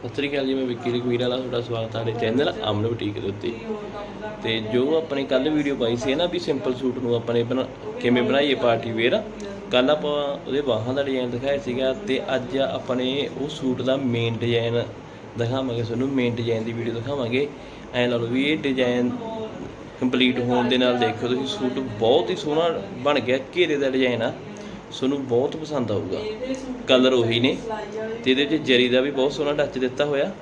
ਸਤਿ ਸ੍ਰੀ ਅਕਾਲ ਜੀ, ਮੈਂ ਵਿੱਕੀ ਰਘਵੀਰ ਵਾਲਾ, ਤੁਹਾਡਾ ਸਵਾਗਤ ਹੈ ਸਾਡੇ ਚੈਨਲ ਅਮਨ ਬੁਟੀਕ ਦੇ ਉੱਤੇ। ਤੇ ਜੋ ਆਪਣੇ ਕੱਲ ਵੀਡੀਓ ਪਾਈ ਸੀ ਨਾ ਵੀ ਸਿੰਪਲ ਸੂਟ ਨੂੰ ਆਪਾਂ ਨੇ ਬਣਾ, ਕਿਵੇਂ ਬਣਾਈਏ ਪਾਰਟੀ ਵੇਅਰ ਕੱਲ ਆਪਾਂ ਉਹਦੇ ਬਾਹਾਂ ਦਾ ਡਿਜ਼ਾਈਨ ਦਿਖਾਇਆ ਸੀਗਾ ਤੇ ਅੱਜ ਆਪਾਂ ਨੇ ਉਹ ਸੂਟ ਦਾ ਮੇਨ ਡਿਜ਼ਾਈਨ ਦਿਖਾਵਾਂਗੇ, ਤੁਹਾਨੂੰ ਮੇਨ ਡਿਜ਼ਾਈਨ ਦੀ ਵੀਡੀਓ ਦਿਖਾਵਾਂਗੇ। ਐਂ ਲਾ ਲਓ ਵੀ ਇਹ ਡਿਜ਼ਾਈਨ ਕੰਪਲੀਟ ਹੋਣ ਦੇ ਨਾਲ ਦੇਖੋ ਤੁਸੀਂ ਸੂਟ ਬਹੁਤ ਹੀ ਸੋਹਣਾ ਬਣ ਗਿਆ, ਘੇਰੇ ਦਾ ਡਿਜ਼ਾਈਨ ਆ। ਤੁਹਾਨੂੰ ਬਹੁਤ ਪਸੰਦ ਆਊਗਾ। ਕਲਰ ਉਹੀ ਨੇ। ਤੇ ਇਹਦੇ ਵਿੱਚ ਜਰੀ ਦਾ ਵੀ ਬਹੁਤ ਸੋਹਣਾ ਟੱਚ ਦਿੱਤਾ ਹੋਇਆ।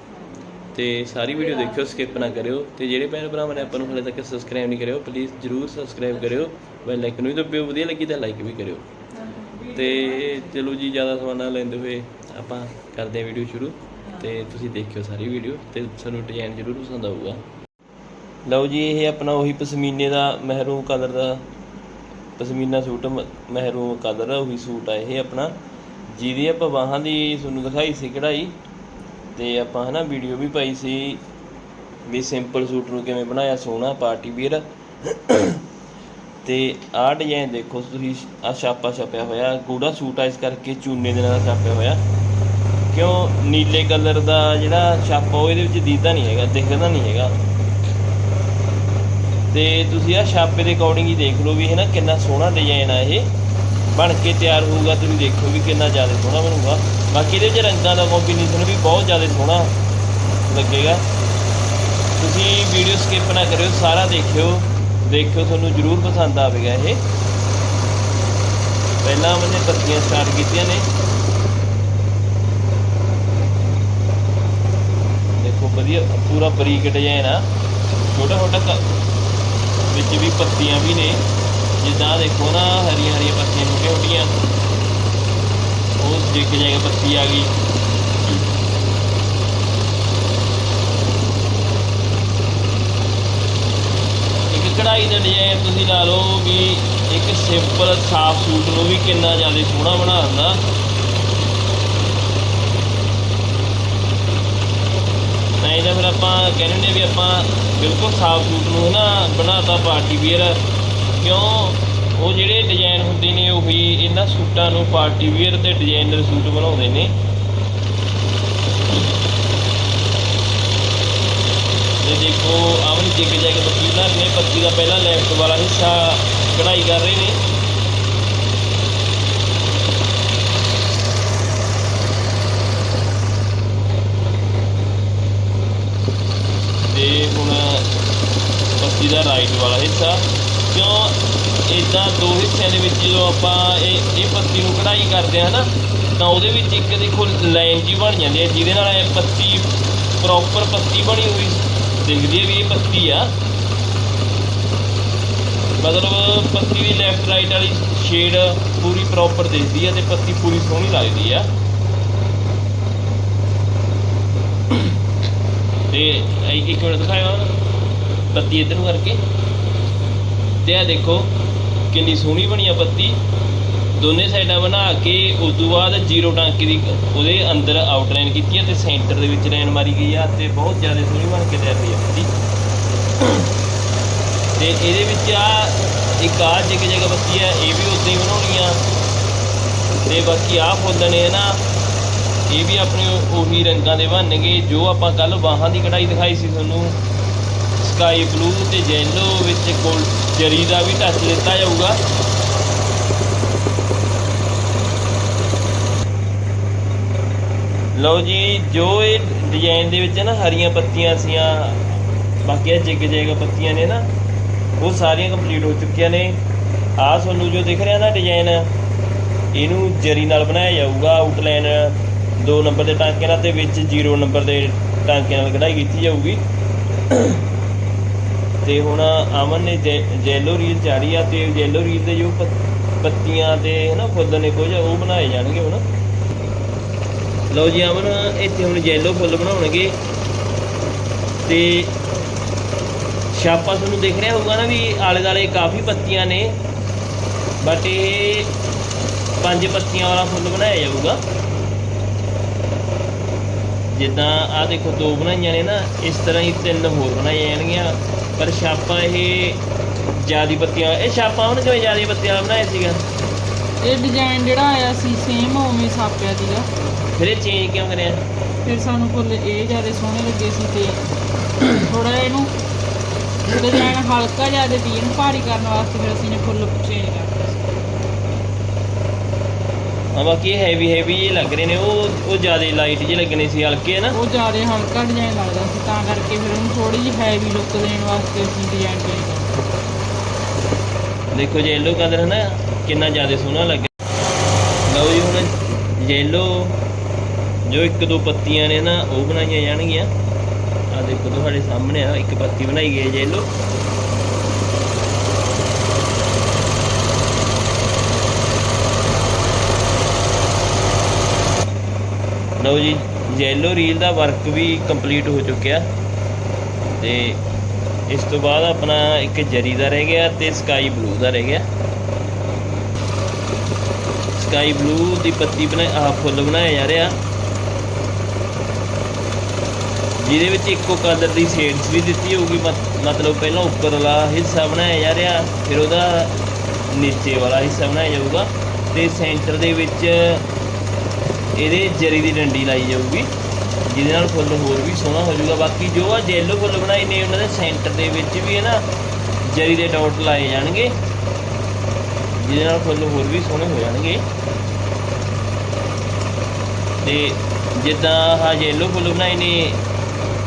ਤੇ ਸਾਰੀ ਵੀਡੀਓ ਦੇਖਿਓ ਸਕਿਪ ਨਾ ਕਰਿਓ। ਤੇ ਜਿਹੜੇ ਭੈਣ ਭਰਾਵਾਂ ਨੇ ਆਪਾਂ ਨੂੰ ਹਲੇ ਤੱਕ ਸਬਸਕ੍ਰਾਈਬ ਨਹੀਂ ਕਰਿਓ ਪਲੀਜ਼ ਜਰੂਰ ਸਬਸਕ੍ਰਾਈਬ ਕਰਿਓ। ਬੈਲ ਆਈਕਨ ਵੀ ਦਬਾਇਓ ਵਧੀਆ ਲੱਗੀ ਤਾਂ ਲਾਈਕ ਵੀ ਕਰਿਓ। ਤੇ ਚਲੋ ਜੀ ਜ਼ਿਆਦਾ ਸਮਾਂ ਨਾ ਲੈਂਦੇ ਹੋਏ ਆਪਾਂ ਕਰਦੇ ਹਾਂ ਵੀਡੀਓ ਸ਼ੁਰੂ। ਤੇ ਤੁਸੀਂ ਦੇਖਿਓ ਸਾਰੀ ਵੀਡੀਓ ਤੇ ਤੁਹਾਨੂੰ ਡਿਜ਼ਾਈਨ ਜ਼ਰੂਰ ਪਸੰਦ ਆਊਗਾ। ਲਓ ਜੀ ਇਹ ਆਪਣਾ ਉਹੀ ਪਸ਼ਮੀਨੇ ਦਾ ਮਹਿਰੂਨ ਕਲਰ ਦਾ ਪਸ਼ਮੀਨਾ ਸੂਟ, ਮ- ਮਹਿਰੂਮ ਕਲਰ, ਉਹੀ ਸੂਟ ਆ ਇਹ ਆਪਣਾ। ਜਿਹਦੀ ਆਪਾਂ ਬਾਹਾਂ ਦੀ ਤੁਹਾਨੂੰ ਦਿਖਾਈ ਸੀ ਕਢਾਈ, ਤੇ ਆਪਾਂ ਹਨਾ ਵੀਡੀਓ ਵੀ ਪਾਈ ਸੀ ਵੀ ਸਿੰਪਲ ਸੂਟ ਨੂੰ ਕਿਵੇਂ ਬਣਾਇਆ, ਸੋਹਣਾ, ਪਾਰਟੀ ਵੀਅਰ। ਤੇ ਆਹ ਡਿਜ਼ਾਈਨ ਦੇਖੋ ਤੁਸੀਂ ਆ ਛਾਪਾ ਛਾਪਿਆ ਹੋਇਆ, ਗੂੜਾ ਸੂਟ ਆ ਇਸ ਕਰਕੇ ਚੂਨੇ ਦੇ ਨਾਲ ਛਾਪਿਆ ਹੋਇਆ। ਕਿਉਂ? ਨੀਲੇ ਕਲਰ ਦਾ ਜਿਹੜਾ ਛਾਪਾ, ਉਹ ਇਹਦੇ ਵਿੱਚ ਦੀਦਾ ਨਹੀਂ ਹੈਗਾ, ਦਿਖਦਾ ਨਹੀਂ ਹੈਗਾ। ਤੇ ਤੁਸੀਂ ਆ ਛਾਪੇ ਦੇ ਅਕੋਰਡਿੰਗ ਹੀ ਦੇਖ ਲਓ ਵੀ ਹੈ ਨਾ ਕਿੰਨਾ ਸੋਹਣਾ ਡਿਜ਼ਾਈਨ ਆ ਇਹ। ਬਣ ਕੇ ਤਿਆਰ ਹੋਊਗਾ, ਤੁਸੀਂ ਦੇਖੋ ਵੀ ਕਿੰਨਾ ਜ਼ਿਆਦਾ ਸੋਹਣਾ ਬਣੂਗਾ। ਬਾਕੀ ਇਹਦੇ ਵਿੱਚ ਰੰਗਾਂ ਦਾ ਕੰਬੀਨੇਸ਼ਨ ਵੀ ਬਹੁਤ ਜ਼ਿਆਦਾ ਸੋਹਣਾ ਲੱਗੇਗਾ। ਤੁਸੀਂ ਵੀਡੀਓ ਸਕਿਪ ਨਾ ਕਰਿਓ, ਸਾਰਾ ਦੇਖਿਓ। ਦੇਖਿਓ ਤੁਹਾਨੂੰ ਜ਼ਰੂਰ ਪਸੰਦ ਆਵੇਗਾ ਇਹ। ਪਹਿਲਾਂ ਮੈंने ਪੱਤੀਆਂ ਸਟਾਰਟ ਕੀਤੀਆਂ ਨੇ। ਦੇਖੋ ਵਧੀਆ, ਪੂਰਾ ਬਰੀਕ ਡਿਜ਼ਾਈਨ ਆ। ਛੋਟਾ ਛੋਟਾ ਕ- ਵਿੱਚ ਵੀ ਪੱਤੀਆਂ ਵੀ ਨੇ। ਜਿੱਦਾਂ ਦੇਖੋ ਨਾ, ਹਰੀਆਂ ਹਰੀਆਂ ਪੱਤੀਆਂ, ਛੋਟੀਆਂ ਛੋਟੀਆਂ। ਉਹ ਜਿੱਕ ਜਗ੍ਹਾ ਪੱਤੀ ਆ ਗਈ। ਇੱਕ ਕਢਾਈ ਦਾ ਡਿਜ਼ਾਈਨ ਤੁਸੀਂ ਲਾ ਲਓ ਵੀ ਇੱਕ ਸਿੰਪਲ ਸਾਫ਼ ਸੂਟ ਨੂੰ ਵੀ ਕਿੰਨਾ ਜ਼ਿਆਦਾ ਸੋਹਣਾ ਬਣਾ ਦਿੰਦਾ। ਨਹੀਂ ਤਾਂ ਫਿਰ ਆਪਾਂ ਕਹਿੰਦੇ ਨੇ ਵੀ ਆਪਾਂ ਬਿਲਕੁਲ ਸਾਫ਼ ਸੂਟ ਨੂੰ ਨਾ ਬਣਾਤਾ ਪਾਰਟੀ ਵੀਅਰ ਕਿਉਂ? ਉਹ ਜਿਹੜੇ ਡਿਜ਼ਾਈਨ ਹੁੰਦੇ ਨੇ ਉਹੀ ਇਹਨਾਂ ਸੂਟਾਂ ਨੂੰ ਪਾਰਟੀ ਵੀਅਰ ਤੇ ਡਿਜ਼ਾਈਨਰ ਸੂਟ ਬਣਾਉਂਦੇ ਨੇ। ਤੇ ਦੇਖੋ ਆਵਨ ਜਿੱਗ ਜੈਗ ਵਕੀਲਾਂ ਨੇ ਪੱਤੀ ਦਾ ਪਹਿਲਾ ਲੈਫਟ ਵਾਲਾ ਹਿੱਸਾ ਕਢਾਈ ਕਰ ਰਹੇ ਨੇ ਤੇ ਹੁਣ ਜਿਹਦਾ ਰਾਈਟ ਵਾਲਾ ਹਿੱਸਾ। ਕਿਉਂ? ਇਦਾਂ ਦੋ ਹਿੱਸਿਆਂ ਦੇ ਵਿੱਚ ਜਦੋਂ ਆਪਾਂ ਇਹ ਇਹ ਪੱਤੀ ਨੂੰ ਕਢਾਈ ਕਰਦੇ ਹਾਂ ਨਾ, ਤਾਂ ਉਹਦੇ ਵਿੱਚ ਇੱਕ ਦੇਖੋ ਲਾਈਨ ਜੀ ਬਣ ਜਾਂਦੀ ਹੈ, ਜਿਹਦੇ ਨਾਲ ਇਹ ਪੱਤੀ ਪ੍ਰੋਪਰ ਪੱਤੀ ਬਣੀ ਹੋਈ ਦਿਖਦੀ ਹੈ ਵੀ ਇਹ ਪੱਤੀ ਆ। ਮਤਲਬ ਪੱਤੀ ਦੀ ਲੈਫਟ ਰਾਈਟ ਵਾਲੀ ਸ਼ੇਡ ਪੂਰੀ ਪ੍ਰੋਪਰ ਦਿਖਦੀ ਹੈ ਤੇ ਪੱਤੀ ਪੂਰੀ ਸੋਹਣੀ ਲੱਗਦੀ ਆ। ਤੇ ਇੱਕ ਇੱਕ ਮਿੰਟ ਦਿਖਾਇਆ ਪੱਤੀ ਇੱਧਰ ਨੂੰ ਕਰਕੇ। ਤੇ ਆ ਦੇਖੋ, ਕਿੰਨੀ ਸੋਹਣੀ ਬਣੀ ਆ ਬੱਤੀ। ਦੋਨੇ ਸਾਈਡਾਂ ਬਣਾ ਕੇ, ਉਸ ਤੋਂ ਬਾਅਦ ਜ਼ੀਰੋ ਟਾਂਕੇ ਦੀ ਉਹਦੇ ਅੰਦਰ ਆਊਟਲਾਈਨ ਕੀਤੀ ਆ ਤੇ ਸੈਂਟਰ ਦੇ ਵਿੱਚ ਲਾਈਨ ਮਾਰੀ ਗਈ ਆ ਤੇ ਬਹੁਤ ਜ਼ਿਆਦਾ ਸੋਹਣੀ ਬਣ ਕੇ ਤਿਆਰ ਹੋਈ ਆ ਪੱਤੀ ਤੇ ਇਹਦੇ ਵਿੱਚ ਆ ਇੱਕ ਆ ਜਿਗ ਜਗ੍ਹਾ ਬੱਤੀ ਆ, ਇਹ ਵੀ ਉਦਾਂ ਹੀ ਬਣਾਉਣੀ ਆ। ਤੇ ਬਾਕੀ ਆ ਫੁੱਲ ਨੇ ਨਾ, ਇਹ ਵੀ ਆਪਣੇ ਉਹੀ ਰੰਗਾਂ ਦੇ ਬਣਨਗੇ, ਜੋ ਆਪਾਂ ਕੱਲ ਬਾਹਾਂ ਦੀ ਕਢਾਈ ਦਿਖਾਈ ਸੀ ਤੁਹਾਨੂੰ। ਸਕਾਈ ਬਲੂ ਤੇ ਯੈਲੋ ਵਿੱਚ ਕੋਲ ਜਰੀ ਦਾ ਵੀ ਟੱਚ ਦਿੱਤਾ ਜਾਊਗਾ। ਲਓ ਜੀ, ਜੋ ਇਹ ਡਿਜ਼ਾਈਨ ਦੇ ਵਿੱਚ ਨਾ ਹਰੀਆਂ ਪੱਤੀਆਂ ਸੀਆਂ, ਬਾਕੀ ਇਹ ਜਿਗ ਜਿਗ ਪੱਤੀਆਂ ਨੇ ਨਾ, ਉਹ ਸਾਰੀਆਂ ਕੰਪਲੀਟ ਹੋ ਚੁੱਕੀਆਂ ਨੇ। ਆਹ ਤੁਹਾਨੂੰ ਜੋ ਦਿਖ ਰਿਹਾ ਨਾ ਡਿਜ਼ਾਈਨ ਇਹਨੂੰ ਜਰੀ ਨਾਲ ਬਣਾਇਆ ਜਾਊਗਾ ਆਊਟਲਾਈਨ 2 ਨੰਬਰ ਦੇ ਟਾਂਕੇ ਨਾਲ ਤੇ ਵਿੱਚ 0 ਨੰਬਰ ਦੇ ਟਾਂਕੇ ਨਾਲ ਕਢਾਈ ਕੀਤੀ ਜਾਊਗੀ। ਤੇ ਹੁਣ ਅਮਨ ਨੇ ਜੈਲੋ ਰੀਲ ਚਾੜੀ ਆ ਤੇ ਜੈਲੋ ਰੀਲ ਦੇ ਜੋ ਪੱਤੀਆਂ ਤੇ ਹਨਾ ਫੁੱਲ ਨੇ ਕੁਝ, ਉਹ ਬਣਾਏ ਜਾਣਗੇ ਹੁਣ। ਲਓ ਜੀ ਅਮਨ, ਇੱਥੇ ਹੁਣ ਜੈਲੋ ਫੁੱਲ ਬਣਾਉਣਗੇ। ਤੇ ਛਾਪਾ ਤੁਹਾਨੂੰ ਦੇਖ ਰਿਹਾ ਹੋਊਗਾ ਨਾ ਵੀ ਆਲੇ ਦਾਲੇ ਕਾਫੀ ਪੱਤੀਆਂ ਨੇ, ਬਟ ਇਹ ਪੰਜ ਪੱਤੀਆਂ ਵਾਲਾ ਫੁੱਲ ਬਣਾਇਆ ਜਾਊਗਾ। ਜਿੱਦਾਂ ਆ ਦੇਖੋ ਦੋ ਬਣਾਈਆਂ ਨੇ ਨਾ, ਇਸ ਤਰ੍ਹਾਂ ਹੀ ਤਿੰਨ ਹੋਰ ਬਣਾਈਆਂ ਜਾਣਗੀਆਂ। ਪਰ ਛਾਪਾ ਇਹ ਜਿਆਦੀ ਪੱਤੀਆਂ ਇਹ ਛਾਪਾ ਉਹਨੇ ਕਿਵੇਂ ਜਿਆਦੀ ਵਾਲਾ ਬਣਾਇਆ ਸੀਗਾ ਇਹ ਡਿਜ਼ਾਈਨ ਜਿਹੜਾ ਆਇਆ ਸੀ ਸੇਮ ਉਵੇਂ ਛਾਪਿਆ ਸੀਗਾ। ਫਿਰ ਇਹ ਚੇਂਜ ਕਿਉਂ ਕਰਿਆ? ਫਿਰ ਸਾਨੂੰ ਫੁੱਲ ਇਹ ਜ਼ਿਆਦਾ ਸੋਹਣੇ ਲੱਗੇ ਸੀ ਤੇ ਥੋੜਾ ਇਹਨੂੰ ਡਿਜ਼ਾਈਨ ਹਲਕਾ ਜਿਹਾ ਦੇ ਇਹਨੂੰ ਭਾਰੀ ਕਰਨ ਵਾਸਤੇ ਫਿਰ ਅਸੀਂ ਨੇ ਫੁੱਲ ਚੇਂਜ ਕਰਤੇ। ਹਾਂ ਬਾਕੀ ਹੈਵੀ ਹੈਵੀ ਜਿਹੇ ਲੱਗ ਰਹੇ ਨੇ ਉਹ ਉਹ ਜ਼ਿਆਦਾ ਲਾਈਟ ਜਿਹੇ ਲੱਗਣੇ ਸੀ ਹਲਕੇ ਨਾ? ਉਹ ਜ਼ਿਆਦਾ ਹਲਕਾ ਡਿਜ਼ਾਈਨ ਲੱਗਦਾ ਸੀ ਤਾਂ ਕਰਕੇ ਫਿਰ ਉਹਨੂੰ ਥੋੜੀ ਜਿਹੀ ਹੈਵੀ ਲੁੱਕ ਦੇਣ ਵਾਸਤੇ ਅਸੀਂ ਡਿਜ਼ਾਈਨ ਕਰਤਾ ਦੇਖੋ ਜੇ yellow ਕਲਰ ਹੈ ਨਾ ਕਿੰਨਾ ਜ਼ਿਆਦਾ ਸੋਹਣਾ ਲੱਗਿਆ ਲਓ ਜੀ ਹੁਣ yellow ਜੋ ਇੱਕ ਦੋ ਪੱਤੀਆਂ ਨੇ ਨਾ ਉਹ ਬਣਾਈਆਂ ਜਾਣਗੀਆਂ। ਆ ਦੇਖੋ ਤੁਹਾਡੇ ਸਾਹਮਣੇ ਆ ਇੱਕ ਪੱਤੀ ਬਣਾਈ ਗਈ ਹੈ yellow ਲਓ ਜੀ, yellow ਰੀਲ ਦਾ ਵਰਕ ਵੀ ਕੰਪਲੀਟ ਹੋ ਚੁੱਕਿਆ। ਤੇ ਇਸ ਤੋਂ ਬਾਅਦ ਆਪਣਾ ਇੱਕ ਜਰੀ ਦਾ ਰਹਿ ਗਿਆ ਤੇ ਸਕਾਈ ਬਲੂ ਦਾ ਰਹਿ ਗਿਆ। ਸਕਾਈ ਬਲੂ ਦੀ ਪੱਤੀ ਬਣਾ, ਆਹ ਫੁੱਲ ਬਣਾਇਆ ਜਾ ਰਿਹਾ। ਜਿਹਦੇ ਵਿੱਚ ਇੱਕੋ ਕਲਰ ਦੀ ਸ਼ੇਡਸ ਵੀ ਦਿੱਤੀ ਹੋਊਗੀ ਮਤਲਬ ਪਹਿਲਾਂ ਉੱਪਰਲਾ ਹਿੱਸਾ ਬਣਾਇਆ ਜਾ ਰਿਹਾ, ਫਿਰ ਉਹਦਾ ਨੀਚੇ ਵਾਲਾ ਹਿੱਸਾ ਬਣਾਇਆ ਜਾਊਗਾ। ਤੇ ਸੈਂਟਰ ਦੇ ਵਿੱਚ ਇਹਦੇ ਜਰੀ ਦੀ ਡੰਡੀ ਲਾਈ ਜਾਊਗੀ, ਜਿਹਦੇ ਨਾਲ ਫੁੱਲ ਹੋਰ ਵੀ ਸੋਹਣਾ ਹੋ ਜਾਊਗਾ। ਬਾਕੀ ਜੋ ਆ ਜੈਲੋ ਫੁੱਲ ਬਣਾਏ ਨੇ, ਉਹਨਾਂ ਦੇ ਸੈਂਟਰ ਦੇ ਵਿੱਚ ਵੀ ਹੈ ਨਾ, ਜਰੀ ਦੇ ਡਾਟ ਲਾਏ ਜਾਣਗੇ। ਜਿਹਦੇ ਨਾਲ ਫੁੱਲ ਹੋਰ ਵੀ ਸੋਹਣੇ ਹੋ ਜਾਣਗੇ। ਤੇ ਜਿੱਦਾਂ ਆਹ ਜੈਲੋ ਫੁੱਲ ਬਣਾਏ ਨੇ,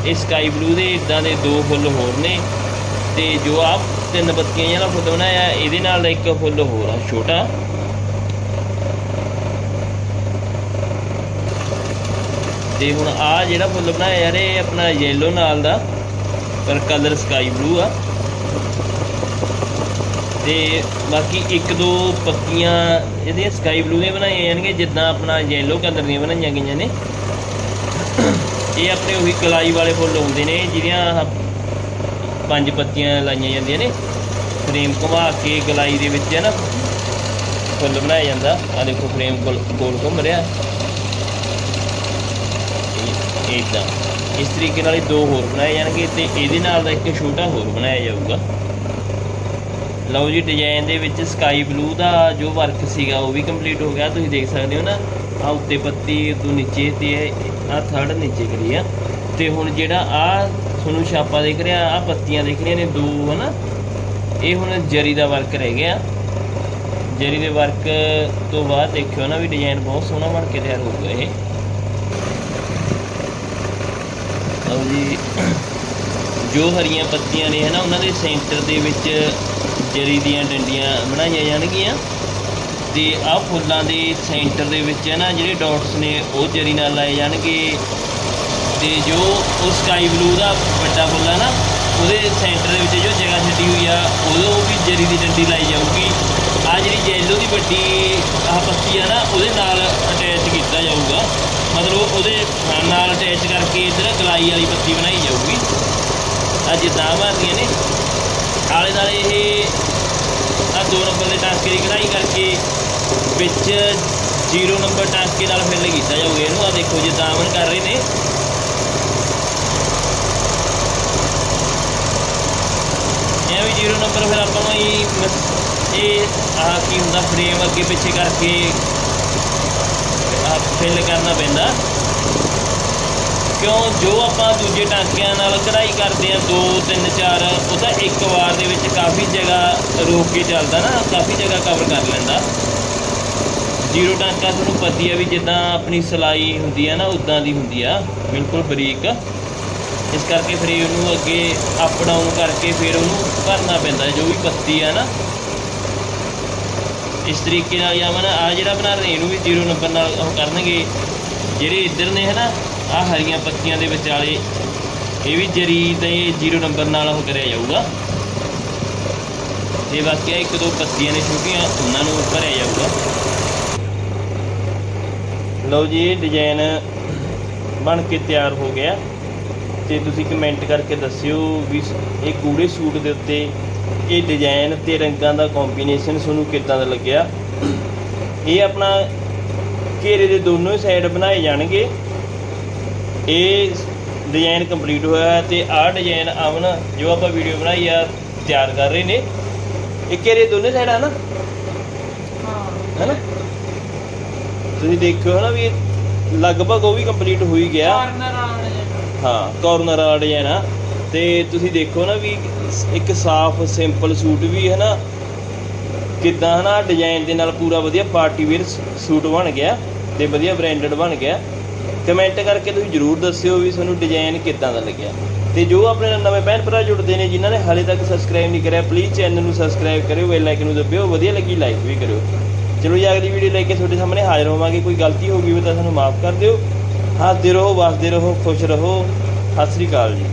ਇਹ ਸਕਾਈ ਬਲੂ ਦੇ ਇਦਾਂ ਦੇ ਦੋ ਫੁੱਲ ਹੋਰ ਨੇ। ਤੇ ਜੋ ਆ ਤਿੰਨ ਬੱਤੀਆਂ ਜਿਹੜਾ ਫੁੱਲ ਬਣਾਇਆ, ਇਹਦੇ ਨਾਲ ਇੱਕ ਫੁੱਲ ਹੋਰ ਆ, ਛੋਟਾ। ਤੇ ਹੁਣ ਆ ਜਿਹੜਾ ਫੁੱਲ ਬਣਾਇਆ ਯਾਰ, ਇਹ ਆਪਣਾ ਯੈਲੋ ਨਾਲ ਦਾ, ਪਰ ਕਲਰ ਸਕਾਈ ਬਲੂ ਆ। ਤੇ ਬਾਕੀ ਇੱਕ ਦੋ ਪੱਤੀਆਂ ਇਹਦੀਆਂ ਸਕਾਈ ਬਲੂ ਦੀਆਂ ਬਣਾਈਆਂ ਜਾਣਗੀਆਂ, ਜਿੱਦਾਂ ਆਪਣਾ ਯੈਲੋ ਕਲਰ ਦੀਆਂ ਬਣਾਈਆਂ ਗਈਆਂ ਨੇ। ਇਹ ਆਪਣੇ ਉਹੀ ਕਲਾਈ ਵਾਲੇ ਫੁੱਲ ਹੁੰਦੇ ਨੇ, ਜਿਹੜੀਆਂ ਪੰਜ ਪੱਤੀਆਂ ਲਾਈਆਂ ਜਾਂਦੀਆਂ ਨੇ। ਫਰੇਮ ਘੁਮਾ ਕੇ ਕਲਾਈ ਦੇ ਵਿੱਚ ਹੈ ਨਾ, ਫੁੱਲ ਬਣਾਇਆ ਜਾਂਦਾ। ਆ ਦੇਖੋ ਫਰੇਮ ਕੋਲ ਗੋਲ ਘੁੰਮ ਰਿਹਾ। ਇਦਾਂ ਇਸ ਤਰੀਕੇ ਨਾਲ ਹੀ ਦੋ ਹੋਰ ਬਣਾਏ ਜਾਣਗੇ ਤੇ ਇਹਦੇ ਨਾਲ ਦਾ ਇੱਕ ਛੋਟਾ ਹੋਰ ਬਣਾਇਆ ਜਾਊਗਾ। ਲਓ ਜੀ ਡਿਜ਼ਾਈਨ ਦੇ ਵਿੱਚ ਸਕਾਈ ਬਲੂ ਦਾ ਜੋ ਵਰਕ ਸੀਗਾ ਉਹ ਵੀ ਕੰਪਲੀਟ ਹੋ ਗਿਆ। ਤੁਸੀਂ ਦੇਖ ਸਕਦੇ ਹੋ ਨਾ ਆ ਉੱਤੇ ਪੱਤੀ ਤੋਂ ਨੀਚੇ ਤੇ ਆ ਥਰਡ ਨੀਚੇ ਕਰੀ ਆ। ਤੇ ਹੁਣ ਜਿਹੜਾ ਆ ਤੁਹਾਨੂੰ ਛਾਪਾ ਦੇਖ ਰਿਹਾ ਆ ਪੱਤੀਆਂ ਦੇਖ ਰਹੀਆਂ ਨੇ ਦੋ, ਹਨਾ? ਇਹ ਹੁਣ ਜਰੀ ਦਾ ਵਰਕ ਰਹਿ ਗਿਆ। ਜਰੀ ਦੇ ਵਰਕ ਤੋਂ ਬਾਅਦ ਦੇਖਿਓ ਨਾ ਵੀ ਡਿਜ਼ਾਈਨ ਬਹੁਤ ਸੋਹਣਾ ਬਣ ਕੇ ਤਿਆਰ ਹੋਊਗਾ ਇਹ। ਲਓ ਜੀ। ਜੋ ਹਰੀਆਂ ਪੱਤੀਆਂ ਨੇ ਹਨਾ, ਉਹਨਾਂ ਦੇ ਸੈਂਟਰ ਦੇ ਵਿੱਚ ਜਰੀ ਦੀਆਂ ਡੰਡੀਆਂ ਬਣਾਈਆਂ ਜਾਣਗੀਆਂ। ਤੇ ਆਹ ਫੁੱਲਾਂ ਦੇ ਸੈਂਟਰ ਦੇ ਵਿੱਚ ਹੈ ਨਾ ਜਿਹੜੇ ਡਾਟਸ ਨੇ, ਉਹ ਜਰੀ ਨਾਲ ਲਾਏ ਜਾਣਗੇ। ਤੇ ਜੋ ਉਹ ਸਕਾਈ ਬਲੂ ਦਾ ਵੱਡਾ ਫੁੱਲ ਹੈ ਨਾ, ਉਹਦੇ ਸੈਂਟਰ ਦੇ ਵਿੱਚ ਜੋ ਜਗ੍ਹਾ ਛੱਡੀ ਹੋਈ ਆ ਉਦੋਂ ਵੀ ਜਰੀ ਦੀ ਡੰਡੀ ਲਾਈ ਜਾਊਗੀ। ਆ ਜਿਹੜੀ ਜੈਲੋ ਦੀ ਵੱਡੀ ਆਹ ਪੱਤੀ ਆ ਨਾ, ਉਹਦੇ ਨਾਲ ਅਟੈਚ ਕੀਤਾ ਜਾਊਗਾ। ਮਤਲਬ ਉਹਦੇ ਇਧਰ ਗਲਾਈ ਵਾਲੀ ਪੱਤੀ ਬਣਾਈ ਜਾਊਗੀ। ਆ ਜਿੱਦਾਂ ਬਣਦੀਆਂ ਨੇ। ਆਲੇ ਦਾਲੇ ਇਹ ਆ ਦੋ ਨੰਬਰ ਦੇ ਟਾਂਕੇ ਦੀ ਕਢਾਈ ਕਰਕੇ ਵਿੱਚ ਜ਼ੀਰੋ ਨੰਬਰ ਟਾਂਕੇ ਨਾਲ ਫਿਲ ਕੀਤਾ ਜਾਊਗਾ ਇਹਨੂੰ। ਆ ਦੇਖੋ ਜਿੱਦਾਂ ਅਮਨ ਕਰ ਰਹੇ ਨੇ। ਇਹ ਵੀ ਜ਼ੀਰੋ ਨੰਬਰ ਫਿਰ ਆਪਾਂ ਨੂੰ ਇਹ ਮਸ- ਇਹ ਆਹ ਕੀ ਹੁੰਦਾ ਫਰੇਮ ਅੱਗੇ ਪਿੱਛੇ ਕਰਕੇ ਆ ਫਿਲ ਕਰਨਾ ਪੈਂਦਾ। ਕਿਉਂ? ਜੋ ਆਪਾਂ ਦੂਜੇ ਟਾਂਕਿਆਂ ਨਾਲ ਕਢਾਈ ਕਰਦੇ ਆ 2 3 4 ਉਹ ਤਾਂ ਇੱਕ ਵਾਰ ਦੇ ਵਿੱਚ ਕਾਫੀ ਜਗ੍ਹਾ ਰੋਕ ਕੇ ਚੱਲਦਾ ਨਾ, ਕਾਫੀ ਜਗ੍ਹਾ ਕਵਰ ਕਰ ਲੈਂਦਾ। ਜ਼ੀਰੋ ਟਾਂਕਾ ਤੁਹਾਨੂੰ ਪਤੀ ਆ ਵੀ ਜਿੱਦਾਂ ਆਪਣੀ ਸਲਾਈ ਹੁੰਦੀ ਆ ਨਾ, ਉਦਾਂ ਦੀ ਹੁੰਦੀ ਆ, ਬਿਲਕੁਲ ਬਰੀਕ। ਇਸ ਕਰਕੇ ਫਿਰ ਉਹਨੂੰ ਅੱਗੇ ਅਪ ਡਾਊਨ ਕਰਕੇ ਫਿਰ ਉਹਨੂੰ ਭਰਨਾ ਪੈਂਦਾ, ਜੋ ਵੀ ਪੱਤੀ ਆ ਨਾ। ਇਸ ਤਰੀਕੇ ਨਾਲ ਜਾਵਨ ਆ ਜਿਹੜਾ ਬਣਾ ਰਹੇ ਇਹਨੂੰ ਵੀ ਜ਼ੀਰੋ ਨੰਬਰ ਨਾਲ ਉਹ ਕਰਨਗੇ, ਜਿਹੜੇ ਇੱਧਰ ਨੇ ਹਨਾ ਆ ਹਰੀਆਂ ਪੱਤੀਆਂ ਦੇ ਵਿਚਾਲੇ ਇਹ ਵੀ ਜਰੀ ਤੇ ਜ਼ੀਰੋ ਨੰਬਰ ਨਾਲ ਉਹ ਕਰਿਆ ਜਾਊਗਾ। ਤੇ ਬਾਕੀ ਆਹ ਇੱਕ ਦੋ ਪੱਤੀਆਂ ਨੇ ਛੋਟੀਆਂ, ਉਹਨਾਂ ਨੂੰ ਭਰਿਆ ਜਾਊਗਾ। ਲਓ ਜੀ, ਇਹ ਡਿਜ਼ਾਈਨ ਬਣ ਕੇ ਤਿਆਰ ਹੋ ਗਿਆ। ਤੇ ਤੁਸੀਂ ਕਮੈਂਟ ਕਰਕੇ ਦੱਸਿਓ ਵੀ ਇਹ ਕੂੜੇ ਸੂਟ ਦੇ ਉੱਤੇ ਇਹ ਡਿਜ਼ਾਈਨ ਤੇ ਰੰਗਾਂ ਦਾ ਕੰਬੀਨੇਸ਼ਨ ਤੁਹਾਨੂੰ ਕਿੱਦਾਂ ਦਾ ਲੱਗਿਆ? ਇਹ ਆਪਣਾ ਘੇਰੇ ਦੇ ਦੋਨੋਂ ਸਾਈਡ ਬਣਾਏ ਜਾਣਗੇ। ਇਹ ਡਿਜ਼ਾਈਨ ਕੰਪਲੀਟ ਹੋਇਆ ਹੈ ਤੇ ਆਹ ਡਿਜ਼ਾਈਨ ਆਵਨ ਜੋ ਆਪਾਂ ਵੀਡੀਓ ਬਣਾਈ ਆ ਤਿਆਰ ਕਰ ਰਹੇ ਨੇ। ਇਹ ਘੇਰੇ ਦੋਨੇ ਸਾਈਡ ਆ ਨਾ? ਹਾਂ। ਹੈਨਾ? ਤੁਸੀਂ ਦੇਖਿਓ ਨਾ ਵੀ ਲਗਭਗ ਉਹ ਵੀ ਕੰਪਲੀਟ ਹੋ ਹੀ ਗਿਆ। ਕਾਰਨਰ ਵਾਲੇ ਹਾਂ ਕਾਰਨਰ ਵਾਲਾ ਡਿਜ਼ਾਈਨ ਆ। ਤੇ ਤੁਸੀਂ ਦੇਖੋ ਨਾ ਵੀ ਇੱਕ ਸਾਫ਼ ਸਿੰਪਲ ਸੂਟ ਵੀ ਹੈ ਨਾ ਕਿੱਦਾਂ ਹਨਾ ਡਿਜ਼ਾਈਨ ਦੇ ਨਾਲ ਪੂਰਾ ਵਧੀਆ ਪਾਰਟੀ ਵੇਅਰ ਸੂਟ ਬਣ ਗਿਆ ਤੇ ਵਧੀਆ ਬ੍ਰਾਂਡਡ ਬਣ ਗਿਆ। ਕਮੈਂਟ ਕਰਕੇ ਤੁਸੀਂ ਜਰੂਰ ਦੱਸਿਓ ਵੀ ਤੁਹਾਨੂੰ ਡਿਜ਼ਾਈਨ ਕਿੱਦਾਂ ਦਾ ਲੱਗਿਆ। ਤੇ ਜੋ ਆਪਣੇ ਨਾਲ ਨਵੇਂ ਭੈਣ ਭਰਾ ਜੁੜਦੇ ਨੇ, ਜਿਨ੍ਹਾਂ ਨੇ ਹਾਲੇ ਤੱਕ ਸਬਸਕ੍ਰਾਈਬ ਨਹੀਂ ਕਰਿਆ ਪਲੀਜ਼ ਚੈਨਲ ਨੂੰ ਸਬਸਕ੍ਰਾਈਬ ਕਰਿਓ ਬੈਲ ਆਈਕਨ ਨੂੰ ਦਬਿਓ, ਵਧੀਆ ਲੱਗੀ ਲਾਈਕ ਵੀ ਕਰਿਓ। ਚਲੋ ਜੀ, ਅਗਲੀ ਵੀਡੀਓ ਲੈ ਕੇ ਤੁਹਾਡੇ ਸਾਹਮਣੇ ਹਾਜ਼ਰ ਹੋਵਾਂਗੇ। ਕੋਈ ਗਲਤੀ ਹੋ ਗਈ ਹੋਵੇ ਤਾਂ ਸਾਨੂੰ ਮਾਫ ਕਰ ਦਿਓ। ਹੱਸਦੇ ਰਹੋ, ਵਸਦੇ ਰਹੋ, ਖੁਸ਼ ਰਹੋ। ਸਤਿ ਸ੍ਰੀ ਅਕਾਲ ਜੀ।